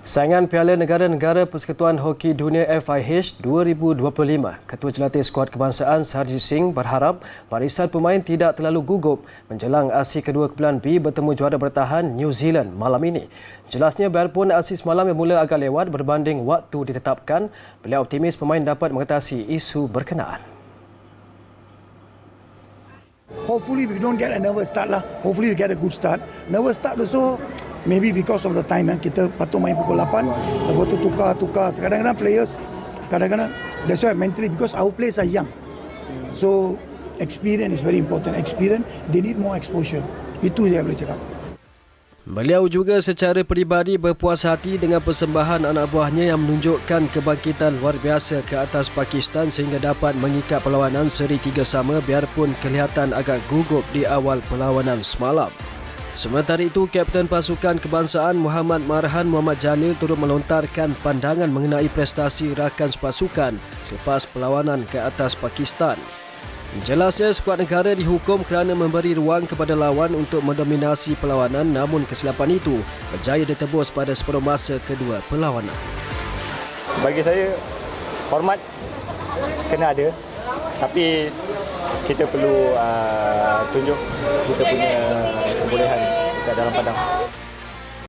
Saingan Piala Negara-Negara Persekutuan Hoki Dunia FIH 2025, Ketua Jelatih Skuad Kebangsaan Sarjit Singh berharap barisan pemain tidak terlalu gugup menjelang aksi kedua kumpulan B bertemu juara bertahan New Zealand malam ini. Jelasnya biarpun aksi semalam yang mula agak lewat berbanding waktu ditetapkan, beliau optimis pemain dapat mengatasi isu berkenaan. Hopefully we don't get a nervous start lah. Hopefully we get a good start. Nervous start also maybe because of the time eh. Kita patut main pukul 8. Lepas tu tukar-tukar. Kadang-kadang players, kadang-kadang that's why mentally because our players are young. So experience is very important. Experience, they need more exposure. Itu yang boleh cakap. Beliau juga secara peribadi berpuas hati dengan persembahan anak buahnya yang menunjukkan kebangkitan luar biasa ke atas Pakistan sehingga dapat mengikat perlawanan seri tiga sama biarpun kelihatan agak gugup di awal perlawanan semalam. Sementara itu, Kapten Pasukan Kebangsaan Muhammad Marhan Muhammad Janil turut melontarkan pandangan mengenai prestasi rakan sepasukan selepas perlawanan ke atas Pakistan. Jelasnya skuad negara dihukum kerana memberi ruang kepada lawan untuk mendominasi perlawanan namun kesilapan itu berjaya ditebus pada separuh masa kedua perlawanan. Bagi saya, hormat kena ada. Tapi kita perlu uh, tunjuk kita punya kebolehan dekat dalam padang.